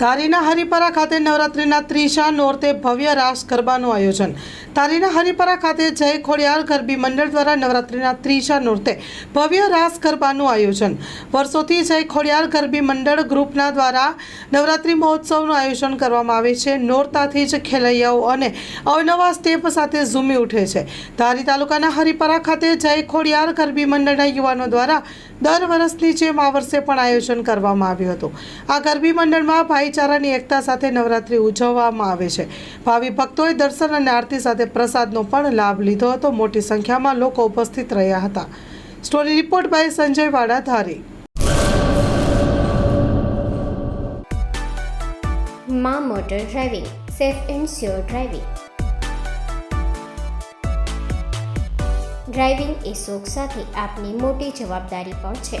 ધારીના હરિપરા ખાતે નવરાત્રિના ત્રીસા નોરતે ભવ્ય રાસ ગરબાનું આયોજન. ધારીના હરિપરા ખાતે જય ખોડિયાર ગરબી મંડળ દ્વારા નવરાત્રિના ત્રીસા નોરતે ભવ્ય રાસ ગરબાનું આયોજન. વર્ષોથી જય ખોડિયાર ગરબી મંડળ ગ્રુપના દ્વારા નવરાત્રિ મહોત્સવનું આયોજન કરવામાં આવે છે. નોરતાથી જ ખેલૈયાઓ અને અવનવા સ્ટેપ સાથે ઝૂમી ઉઠે છે. ધારી તાલુકાના હરિપરા ખાતે જય ખોડિયાર ગરબી મંડળના યુવાનો દ્વારા દર વર્ષની જેમ આ વર્ષે પણ આયોજન કરવામાં આવ્યું હતું. આ ગરબી મંડળમાં ભાઈચારાની એકતા સાથે નવરાત્રિ ઉજવવામાં આવે છે. ભાવિ ભક્તોએ દર્શન અને આરતી સાથે પ્રસાદનો પણ લાભ લીધો હતો. મોટી સંખ્યામાં લોકો ઉપસ્થિત રહ્યા હતા. Story report by Sanjay Vada, Dhari. મા motor driving, safe and sure driving. Driving એ શોખ સાથે આપની મોટી જવાબદારી પણ છે.